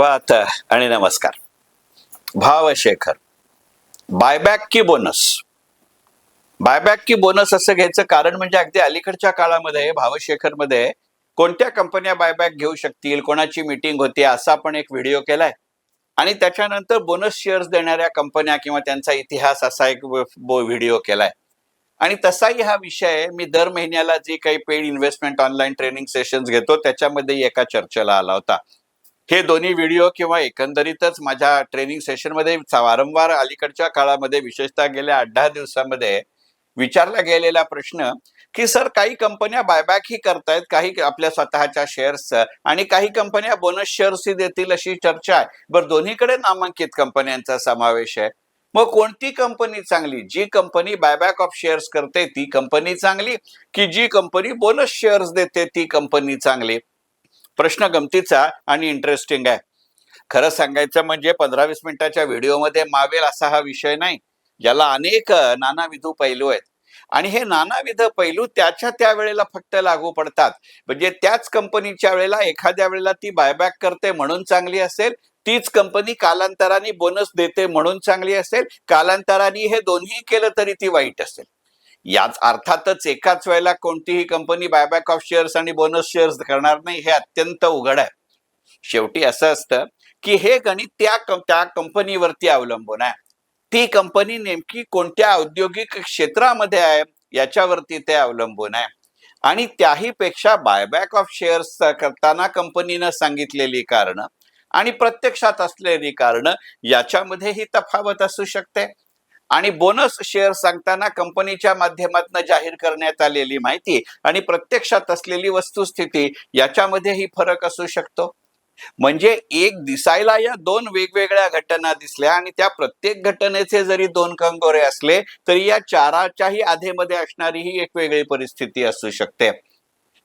सुप्रभात आणि नमस्कार. भावशेखर बायबॅक की बोनस बायबॅक की बोनस असं घ्यायचं कारण म्हणजे अगदी अलीकडच्या काळामध्ये भावशेखरमध्ये कोणत्या कंपन्या बायबॅक घेऊ शकतील कोणाची मीटिंग होती असा आपण एक व्हिडिओ केलाय. आणि त्याच्यानंतर बोनस शेअर्स देणाऱ्या कंपन्या किंवा त्यांचा इतिहास असा एक व्हिडिओ केलाय. आणि तसाही हा विषय मी दर महिन्याला जे काही paid investment online training sessions घेतो त्याच्यामध्ये एका चर्चेला आला होता. हे दोन्ही व्हिडिओ किंवा एकंदरीतच माझ्या ट्रेनिंग सेशनमध्ये वारंवार अलीकडच्या काळामध्ये विशेषतः गेल्या आठ दहा दिवसामध्ये विचारला गेलेला प्रश्न की सर काही कंपन्या बायबॅक ही करतायत काही आपल्या स्वतःच्या शेअर्स आणि काही कंपन्या बोनस शेअर्स ही देतील अशी चर्चा आहे. बरं दोन्हीकडे नामांकित कंपन्यांचा समावेश आहे. मग कोणती कंपनी चांगली? जी कंपनी बायबॅक ऑफ शेअर्स करते ती कंपनी चांगली? की जी कंपनी बोनस शेअर्स देते ती कंपनी चांगली? प्रश्न गमतीचा आणि इंटरेस्टिंग आहे. खरं सांगायचं म्हणजे पंधरा वीस मिनिटाच्या व्हिडिओमध्ये मावेल असा हा विषय नाही. याला अनेक नानाविध पैलू आहेत. आणि हे नानाविध पैलू त्याच्या त्या वेळेला फक्त लागू पडतात. म्हणजे त्याच कंपनीच्या वेळेला एखाद्या वेळेला ती बायबॅक करते म्हणून चांगली असेल तीच कंपनी कालांतराने बोनस देते म्हणून चांगली असेल कालांतराने हे दोन्ही केलं तरी ती वाईट असेल. याच अर्थातच एकाच वेळेला कोणतीही कंपनी बायबॅक ऑफ शेअर्स आणि बोनस शेअर्स करणार नाही हे अत्यंत उघड आहे. शेवटी असं असतं की हे गणित त्या त्या कंपनीवरती अवलंबून आहे. ती कंपनी नेमकी कोणत्या औद्योगिक क्षेत्रामध्ये आहे याच्यावरती ते अवलंबून आहे. आणि त्याही पेक्षा बायबॅक ऑफ शेअर्स करताना कंपनीनं सांगितलेली कारणं आणि प्रत्यक्षात असलेली कारणं याच्यामध्ये ही तफावत असू शकते. आणि बोनस शेअर सांगताना कंपनीच्या माध्यमातून जाहीर करण्यात आलेली माहिती आणि प्रत्यक्षात असलेली वस्तुस्थिती याच्यामध्येही फरक असू शकतो. म्हणजे एक दिसायला या दोन वेगवेगळ्या घटना दिसल्या आणि त्या प्रत्येक घटनेचे जरी दोन कंगोरे असले तरी या चाराच्याही आधेमध्ये असणारी ही एक वेगळी परिस्थिती असू शकते.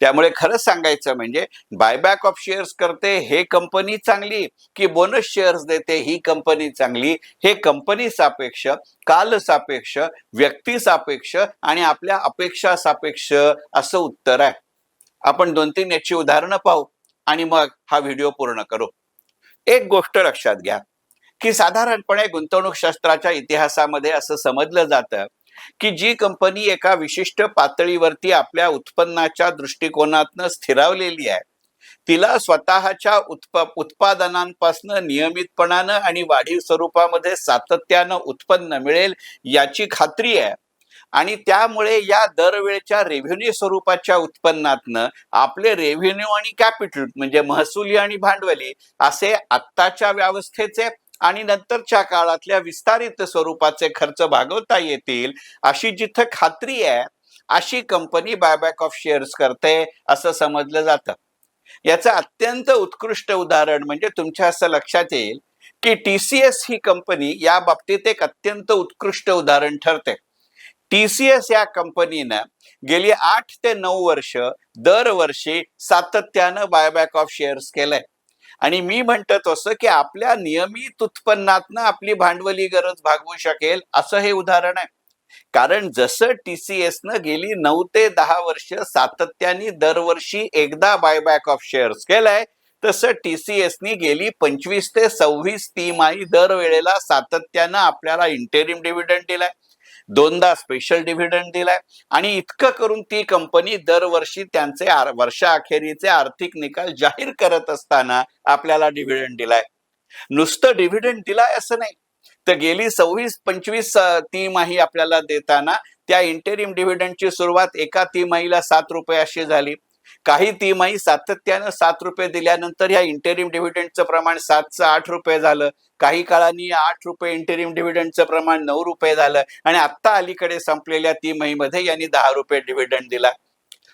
त्यामुळे खरंच सांगायचं म्हणजे बायबॅक ऑफ शेअर्स करते हे कंपनी चांगली की बोनस शेअर्स देते ही कंपनी चांगली हे कंपनी सापेक्ष काल सापेक्ष व्यक्ती सापेक्ष आणि आपल्या अपेक्षा सापेक्ष असं उत्तर आहे. आपण दोन तीन याची उदाहरणं पाहू आणि मग हा व्हिडिओ पूर्ण करू. एक गोष्ट लक्षात घ्या की साधारणपणे गुंतवणूक शास्त्राच्या इतिहासामध्ये असं समजलं जातं की जी कंपनी एका विशिष्ट पातळीवरती आपल्या उत्पन्नाच्या दृष्टिकोनातनं स्थिरावलेली आहे तिला स्वतःच्या उत्प उत्पादनांपासनं नियमितपणानं आणि वाढीव स्वरूपामध्ये सातत्यानं उत्पन्न मिळेल याची खात्री आहे. आणि त्यामुळे या दरवेळच्या रेव्हेन्यू स्वरूपाच्या उत्पन्नातनं आपले रेव्हेन्यू आणि कॅपिटल म्हणजे महसुली आणि भांडवली असे आत्ताच्या व्यवस्थेचे आणि नंतरच्या काळातल्या विस्तारित स्वरूपाचे खर्च भागवता येतील अशी जिथं खात्री आहे अशी कंपनी बायबॅक ऑफ शेअर्स करते असं समजलं जातं. याचं अत्यंत उत्कृष्ट उदाहरण म्हणजे तुमच्या असं लक्षात येईल की टी सी एस ही कंपनी या बाबतीत एक अत्यंत उत्कृष्ट उदाहरण ठरते. टी सी एस या कंपनीनं गेली आठ ते नऊ वर्ष दरवर्षी सातत्यानं बायबॅक ऑफ शेअर्स केलंय. आणि मी म्हणतो असं की आपल्या नियमित उत्पन्नातनं आपली भांडवली गरज भागवू शकेल असं हे उदाहरण आहे. कारण जसं टी सी एसनं न गेली नऊ ते दहा वर्ष सातत्याने दरवर्षी एकदा बायबॅक ऑफ शेअर्स केलाय तसं टी सी एसनी गेली पंचवीस ते सव्वीस तिमाही दरवेळेला सातत्यानं आपल्याला इंटेरिम डिव्हिडंड दिलाय. दोनदा स्पेशल डिव्हिडंड दिलाय. आणि इतकं करून ती कंपनी दरवर्षी त्यांचे आर- वर्षाअखेरीचे आर्थिक निकाल जाहीर करत असताना आपल्याला डिव्हिडंड दिलाय. नुसतं डिव्हिडंड दिलाय असं नाही. तर गेली सव्वीस पंचवीस तिमाही आपल्याला देताना त्या इंटेरियम डिव्हिडंडची सुरुवात एका तिमाहीला सात रुपये अशी झाली. काही तिमाही सातत्यानं सात रुपये दिल्यानंतर या इंटेरिम डिव्हिडंडचं प्रमाण सातचं आठ रुपये झालं. काही काळांनी आठ रुपये इंटेरिम डिव्हिडंडचं प्रमाण नऊ रुपये झालं. आणि आत्ता अलीकडे संपलेल्या तिमाहीमध्ये यांनी दहा रुपये डिव्हिडंड दिला.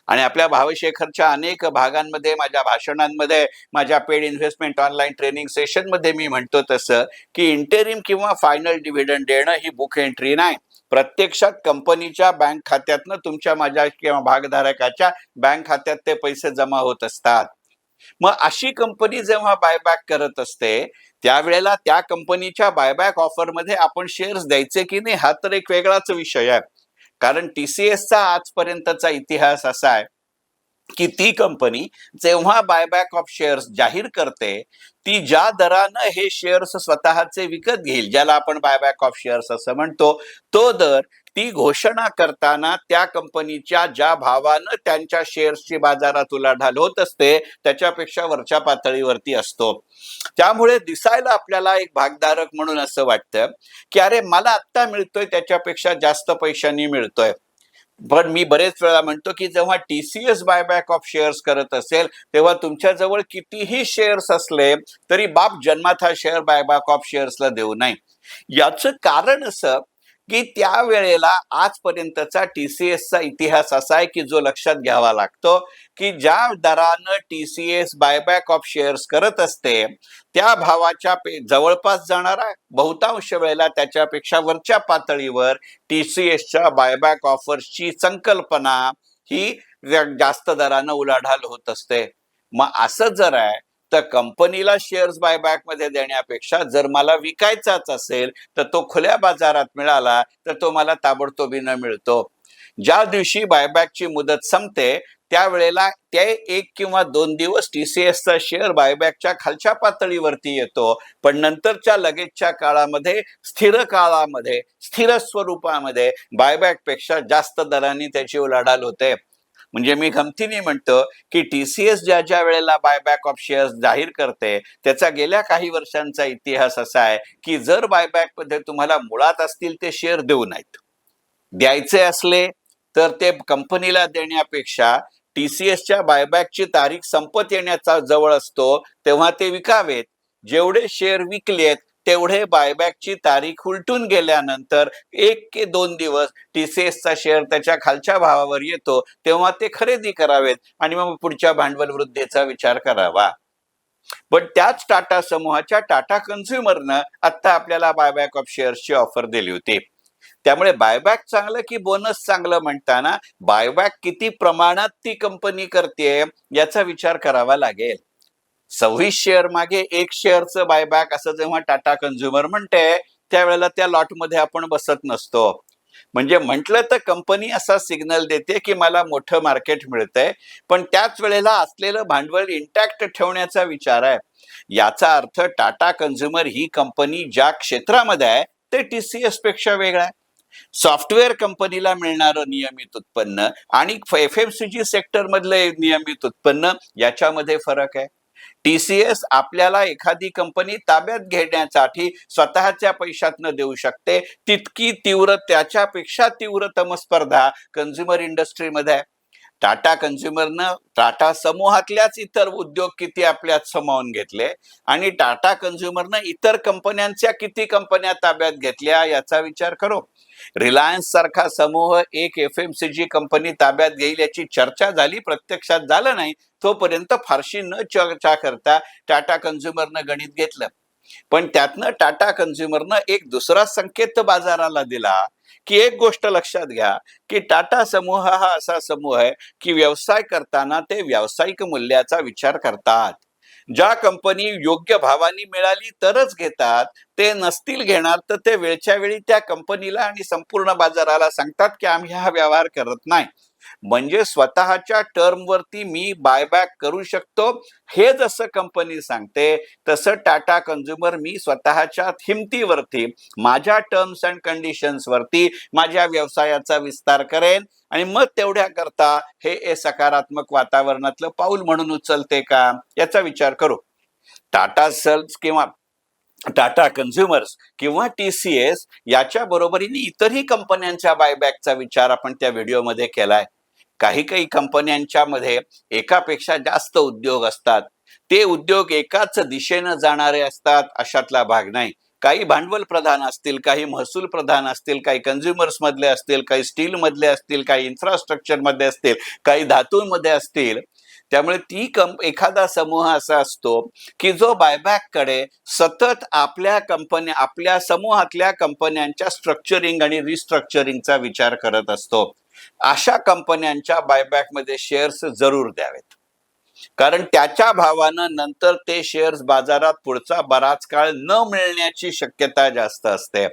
आणि आपल्या भावशेखरच्या अनेक भागांमध्ये माझ्या भाषणांमध्ये माझ्या पेड इन्व्हेस्टमेंट ऑनलाईन ट्रेनिंग सेशनमध्ये मी म्हणतो तसं की इंटेरिम किंवा फायनल डिव्हिडंड देणं ही बुक एंट्री नाही. प्रत्यक्षात कंपनीच्या बँक खात्यातनं तुमच्या माझ्या किंवा भागधारकाच्या बँक खात्यात ते पैसे जमा होत असतात. मग अशी कंपनी जेव्हा बायबॅक करत असते त्यावेळेला त्या कंपनीच्या बायबॅक ऑफरमध्ये आपण शेअर्स द्यायचे की नाही हा तर एक वेगळाच विषय आहे. कारण टीसीएसचा आजपर्यंतचा इतिहास असा आहे की ती कंपनी जेव्हा बायबॅक ऑफ शेअर्स जाहीर करते ती ज्या दरानं हे शेअर्स स्वतःचे विकत घेईल ज्याला आपण बायबॅक ऑफ शेअर्स असं म्हणतो तो दर ती घोषणा करताना त्या कंपनीच्या ज्या भावानं त्यांच्या शेअर्सची बाजारात उलाढाल होत असते त्याच्यापेक्षा वरच्या पातळीवरती असतो. त्यामुळे दिसायला आपल्याला एक भागधारक म्हणून असं वाटतं की अरे मला आत्ता मिळतोय त्याच्यापेक्षा जास्त पैशांनी मिळतोय. पण मी बरेच वेळा म्हणतो की जेव्हा टीसीएस बायबॅक ऑफ शेअर्स करत असेल तेव्हा तुमच्याजवळ कितीही शेअर्स असले तरी बाप जन्मात हा शेअर बायबॅक ऑफ शेअर्सला देऊ नये. याचं कारण असं की त्यावेळेला आजपर्यंतचा टीसीएसचा इतिहास असा आहे की जो लक्षात घ्यावा लागतो की ज्या दरानं टीसीएस बायबॅक ऑफ शेअर्स करत असते त्या भावाच्या पे- जवळपास जाणारा बहुतांश वेळेला त्याच्यापेक्षा वरच्या पातळीवर टीसीएसच्या बायबॅक ऑफर्सची संकल्पना ही जास्त दरानं उलाढाल होत असते. मग असं जर आहे तर कंपनीला शेअर्स बायबॅकमध्ये देण्यापेक्षा जर मला विकायचाच असेल तर तो खुल्या बाजारात मिळाला तर तो मला ताबडतोबीनं मिळतो. ज्या दिवशी बायबॅकची मुदत संपते त्यावेळेला ते एक किंवा दोन दिवस टी सीएसचा शेअर बायबॅकच्या खालच्या पातळीवरती येतो पण नंतरच्या लगेचच्या काळामध्ये स्थिर काळामध्ये स्थिर स्वरूपामध्ये बायबॅकपेक्षा जास्त दराने त्याची उलाढाल होते. म्हणजे मी गमतीने म्हणतो की टीसीएस ज्या ज्या वेळेला बायबॅक ऑफ शेअर्स जाहीर करते त्याचा गेल्या काही वर्षांचा इतिहास असा आहे की जर बायबॅकमध्ये तुम्हाला मुळात असतील ते शेअर देऊ नाहीत. द्यायचे असले तर ते कंपनीला देण्यापेक्षा टीसीएसच्या बायबॅकची तारीख संपत येण्याचा जवळ असतो तेव्हा ते विकावेत. जेवढे शेअर विकलेत तेवढे बायबॅकची तारीख उलटून गेल्यानंतर एक के दोन दिवस टीसीएसचा शेअर त्याच्या खालच्या भावावर येतो तेव्हा ते खरेदी करावेत आणि मग पुढच्या भांडवल वृद्धीचा विचार करावा. पण त्याच टाटा समूहाच्या टाटा कन्झ्युमरनं आता आपल्याला बायबॅक ऑफ शेअर्सची ऑफर दिली होती. त्यामुळे बायबॅक चांगलं की बोनस चांगलं म्हणताना बायबॅक किती प्रमाणात ती कंपनी करते याचा विचार करावा लागेल. सव्वीस शेअर मागे एक शेअरचं बायबॅक असं जेव्हा टाटा कन्झ्युमर म्हणते त्यावेळेला त्या लॉटमध्ये आपण बसत नसतो. म्हणजे म्हटलं तर कंपनी असा सिग्नल देते की मला मोठं मार्केट मिळतंय पण त्याच वेळेला असलेलं भांडवल इंटॅक्ट ठेवण्याचा विचार आहे. याचा अर्थ टाटा कन्झ्युमर ही कंपनी ज्या क्षेत्रामध्ये आहे ते टीसीएसपेक्षा वेगळं आहे. सॉफ्टवेअर कंपनीला मिळणारं नियमित उत्पन्न आणि F M C G sector मधलं नियमित उत्पन्न याच्यामध्ये फरक आहे. टीसीएस आपल्याला एखादी कंपनी ताब्यात घेण्यासाठी स्वतःच्या पैशातनं देऊ शकते. तितकी तीव्र त्याच्यापेक्षा तीव्रतम स्पर्धा कन्झ्युमर इंडस्ट्रीमध्ये आहे. टाटा कन्झ्युमरनं टाटा समूहातल्याच इतर उद्योग किती आपल्यात समावून घेतले आणि टाटा कन्झ्युमरनं इतर कंपन्यांच्या किती कंपन्या ताब्यात घेतल्या याचा विचार करो. रिलायन्स सारखा समूह एक F M C G company ताब्यात घेईल याची चर्चा झाली प्रत्यक्षात झालं नाही. तोपर्यंत फारशी न चर्चा करता टाटा कन्झ्युमरनं गणित घेतलं. पण त्यातनं टाटा कन्झ्युमरनं एक दुसरा संकेत बाजाराला दिला की एक गोष्ट लक्षात घ्या की टाटा समूह हा असा समूह आहे की व्यवसाय करताना ते व्यावसायिक मूल्याचा विचार करतात. ज्या कंपनी योग्य भावानी मिळाली तरच घेतात ते नसतील घेणार तर ते वेळच्या वेळी त्या कंपनीला आणि संपूर्ण बाजाराला सांगतात की आम्ही हा व्यवहार करत नाही. म्हणजे स्वतःच्या टर्मवरती मी बायबॅक करू शकतो. हे जसं कंपनी सांगते तसं टाटा कन्झ्युमर मी स्वतःच्या हिमतीवरती माझ्या टर्म्स अँड कंडिशन्स वरती माझ्या व्यवसायाचा विस्तार करेन. आणि मग तेवढ्या करता हे ए सकारात्मक वातावरणातलं पाऊल म्हणून उचलते का? याचा विचार करू. टाटा सेल्स किंवा टाटा कन्झ्युमर्स किंवा टी सी एस याच्या बरोबरीने इतरही कंपन्यांच्या बायबॅकचा विचार आपण त्या व्हिडिओमध्ये केलाय. काही काही कंपन्यांच्या मध्ये एकापेक्षा जास्त उद्योग असतात. ते उद्योग एकाच दिशेनं जाणारे असतात अशातला भाग नाही. काही भांडवल प्रधान असतील काही महसूल प्रधान असतील काही कन्झ्युमर्स मधले असतील काही स्टील मधले असतील काही इन्फ्रास्ट्रक्चरमध्ये असतील काही धातूंमध्ये असतील त्यामुळे ती कंप एखादा समूह असा असतो की जो बायबॅककडे सतत आपल्या कंपन्या आपल्या समूहातल्या कंपन्यांच्या स्ट्रक्चरिंग आणि रिस्ट्रक्चरिंगचा विचार करत असतो. अशा कंपन्यांच्या बायबॅकमध्ये शेअर्स जरूर द्यावेत. कारण त्याच्या भावानं नंतर ते शेअर्स बाजारात पुढचा बराच काळ न मिळण्याची शक्यता जास्त असते.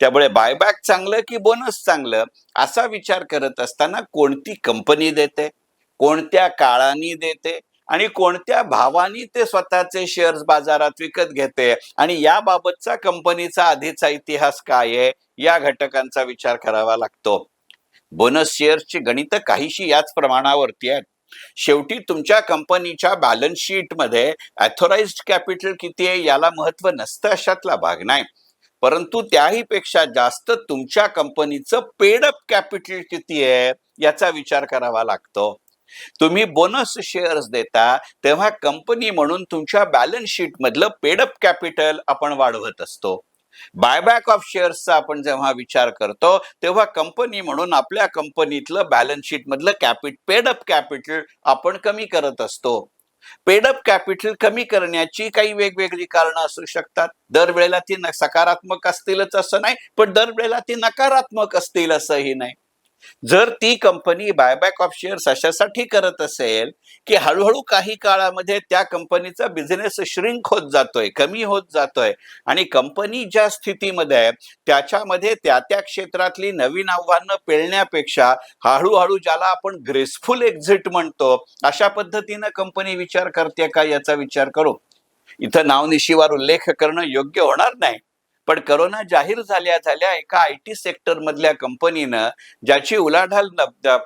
त्यामुळे बायबॅक चांगलं की बोनस चांगलं असा विचार करत असताना कोणती कंपनी देते? कोणत्या काळानी देते आणि कोणत्या भावानी ते स्वतःचे शेअर्स बाजारात विकत घेते आणि याबाबतचा कंपनीचा आधीचा इतिहास काय आहे या घटकांचा विचार करावा लागतो. बोनस शेअर्सची गणित काहीशी याच प्रमाणावरती आहेत. शेवटी तुमच्या कंपनीच्या बॅलन्स शीटमध्ये मध्ये कॅपिटल किती आहे याला महत्त्व नसतं अशातला भाग नाही. परंतु त्याही पेक्षा जास्त तुमच्या कंपनीचं पेडअप कॅपिटल किती आहे याचा विचार करावा लागतो. तुम्ही बोनस शेअर्स देता तेव्हा कंपनी म्हणून तुमच्या बॅलन्स शीट मधलं पेडअप कॅपिटल आपण वाढवत असतो. बायबॅक ऑफ शेअर्सचा आपण जेव्हा विचार करतो तेव्हा कंपनी म्हणून आपल्या कंपनीतलं बॅलन्स शीट मधलं कॅपिट पेडअप कॅपिटल आपण कमी करत असतो. पेडअप कॅपिटल कमी करण्याची काही वेगवेगळी कारणं असू शकतात. दरवेळेला ती सकारात्मक असतीलच असं नाही पण दरवेळेला ती नकारात्मक असतील असंही नाही. जर ती कंपनी बायबॅक ऑफ शेअर्स अशासाठी करत असेल की हळूहळू काही काळामध्ये त्या कंपनीचा बिझनेस श्रिंक होत जातोय कमी होत जातोय आणि कंपनी ज्या स्थितीमध्ये आहे त्याच्यामध्ये त्या त्या क्षेत्रातली नवीन आव्हानं पेलण्यापेक्षा हळूहळू ज्याला आपण ग्रेसफुल एक्झिट म्हणतो अशा पद्धतीनं कंपनी विचार करते का याचा विचार करू? इथं नावनिशीवर उल्लेख करणं योग्य होणार नाही. पण करोना जाहीर झाल्या झाल्या एका आय टी सेक्टर मधल्या कंपनीनं ज्याची उलाढाल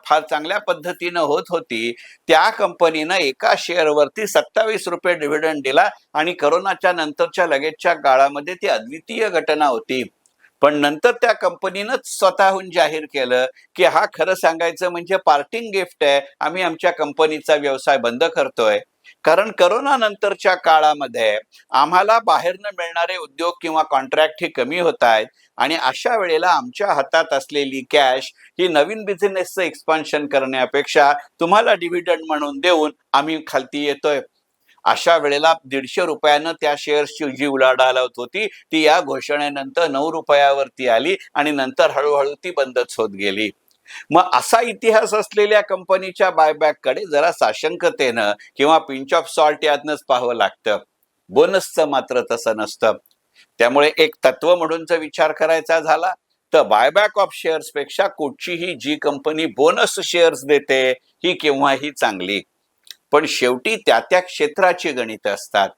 फार चांगल्या पद्धतीनं होत होती त्या कंपनीनं एका शेअरवरती सत्तावीस रुपये डिव्हिडंड दिला आणि करोनाच्या नंतरच्या लगेचच्या काळामध्ये ती अद्वितीय घटना होती. पण नंतर त्या कंपनीनंच स्वतःहून जाहीर केलं की हा खरं सांगायचं म्हणजे पार्टिंग गिफ्ट आहे आम्ही आमच्या कंपनीचा व्यवसाय बंद करतोय. कारण करोना नंतरच्या काळामध्ये आम्हाला बाहेरनं मिळणारे उद्योग किंवा कॉन्ट्रॅक्ट हे कमी होत आहेत. आणि अशा वेळेला आमच्या हातात असलेली कॅश ही नवीन बिझनेसचं एक्सपान्शन करण्यापेक्षा तुम्हाला डिव्हिडंड म्हणून देऊन आम्ही खालती येतोय. अशा वेळेला दीडशे रुपयानं त्या शेअर्सची जी उलाढाल होत होती ती या घोषणेनंतर नऊ रुपयावरती आली आणि नंतर हळूहळू ती बंदच होत गेली. मग असा इतिहास असलेल्या कंपनीच्या बायबॅककडे जरा साशंकतेनं किंवा पिंच ऑफ सॉल्ट यातनंच पाहावं लागतं. बोनसचं मात्र तसं नसतं. त्यामुळे एक तत्व म्हणूनच विचार करायचा झाला तर बायबॅक ऑफ शेअर्सपेक्षा कुठचीही जी कंपनी बोनस शेअर्स देते ही केव्हाही चांगली. पण शेवटी त्या त्या क्षेत्राची गणित असतात.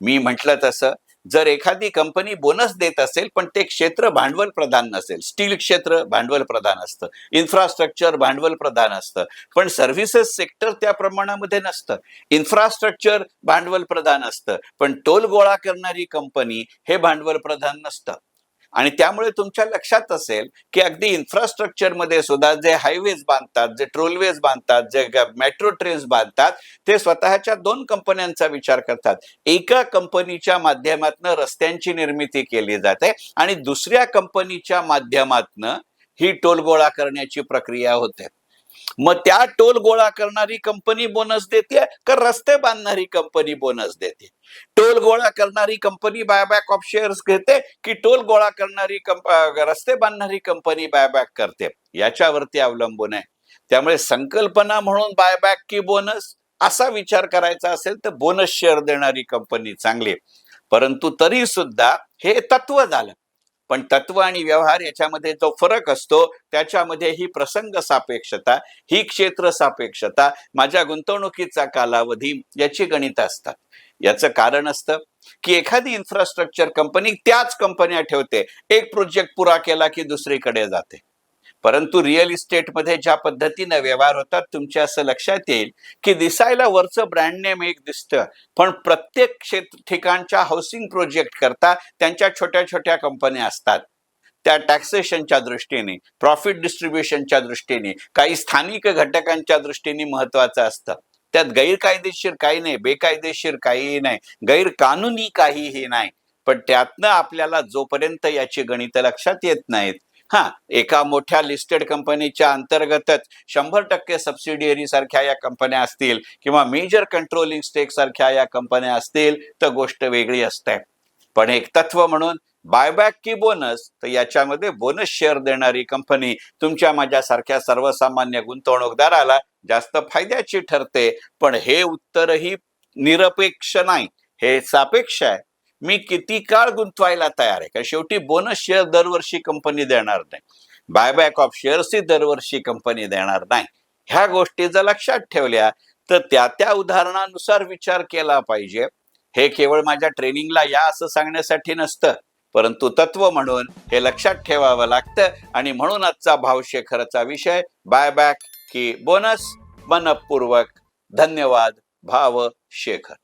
मी म्हटलं तसं जर एखादी कंपनी बोनस देत असेल पण ते क्षेत्र भांडवल प्रधान नसेल स्टील क्षेत्र भांडवल प्रधान असतं इन्फ्रास्ट्रक्चर भांडवल प्रधान असतं पण सर्व्हिसेस सेक्टर त्या प्रमाणामध्ये नसतं. इन्फ्रास्ट्रक्चर भांडवल प्रधान असतं पण टोल गोळा करणारी कंपनी हे भांडवल प्रधान नसतं. आणि त्यामुळे तुमच्या लक्षात असेल की अगदी इन्फ्रास्ट्रक्चरमध्ये सुद्धा जे हायवेज बांधतात जे ट्रोलवेज बांधतात जे मेट्रो ट्रेन्स बांधतात ते स्वतःच्या दोन कंपन्यांचा विचार करतात. एका कंपनीच्या माध्यमातून रस्त्यांची निर्मिती केली जाते आणि दुसऱ्या कंपनीच्या माध्यमातून ही टोल गोळा करण्याची प्रक्रिया होते. मग त्या टोल गोळा करणारी कंपनी बोनस देते का रस्ते बांधणारी कंपनी बोनस देते? टोल गोळा करणारी कंपनी बायबॅक ऑफ शेअर्स घेते की टोल गोळा करणारी कंप रस्ते बांधणारी कंपनी बायबॅक करते? याच्यावरती अवलंबून आहे. त्यामुळे संकल्पना म्हणून बायबॅक की बोनस असा विचार करायचा असेल तर बोनस शेअर देणारी कंपनी चांगली परंतु तरी सुद्धा हे तत्व झालं. पण तत्व आणि व्यवहार याच्यामध्ये जो फरक असतो त्याच्यामध्ये ही प्रसंग सापेक्षता ही क्षेत्र सापेक्षता माझ्या गुंतवणुकीचा कालावधी याची गणित असतात. याचं कारण असतं की एखादी इन्फ्रास्ट्रक्चर कंपनी त्याच कंपन्या ठेवते. एक प्रोजेक्ट पुरा केला की दुसरीकडे जाते. परंतु रिअल इस्टेटमध्ये ज्या पद्धतीनं व्यवहार होतात तुमच्या असं लक्षात येईल की दिसायला वरचं ब्रँड नेम एक दिसतं. पण प्रत्येक क्षेत्र ठिकाणच्या हाऊसिंग प्रोजेक्ट करता त्यांच्या छोट्या छोट्या कंपन्या असतात. त्या टॅक्सेशनच्या दृष्टीने प्रॉफिट डिस्ट्रीब्युशनच्या दृष्टीने काही स्थानिक घटकांच्या दृष्टीने महत्वाचं असतं. त्यात गैरकायदेशीर काही नाही बेकायदेशीर काहीही नाही गैरकानुनी काहीही नाही. पण त्यातनं आपल्याला जोपर्यंत याची गणितं लक्षात येत नाहीत हा एका मोठ्या लिस्टेड कंपनीच्या अंतर्गतच शंभर टक्के सबसिडियरी सारख्या या कंपन्या असतील किंवा मेजर कंट्रोलिंग स्टेक सारख्या या कंपन्या असतील तर गोष्ट वेगळी असते. पण एक तत्व म्हणून बायबॅक की बोनस तर याच्यामध्ये बोनस शेअर देणारी कंपनी तुमच्या माझ्यासारख्या सर्वसामान्य गुंतवणूकदाराला जास्त फायद्याची ठरते. पण हे उत्तरही निरपेक्ष नाही हे सापेक्ष आहे. मी किती काळ गुंतवायला तयार आहे? कारण शेवटी बोनस शेअर दरवर्षी कंपनी देणार नाही. बायबॅक ऑफ शेअर्स ही दरवर्षी कंपनी देणार नाही. ह्या गोष्टी जर लक्षात ठेवल्या तर त्या त्या उदाहरणानुसार विचार केला पाहिजे. हे केवळ माझ्या ट्रेनिंगला या असं सांगण्यासाठी नसतं परंतु तत्व म्हणून हे लक्षात ठेवावं लागतं. आणि म्हणून आजचा भावशेखरचा विषय बायबॅक की बोनस मनपूर्वक. धन्यवाद भाव शेखर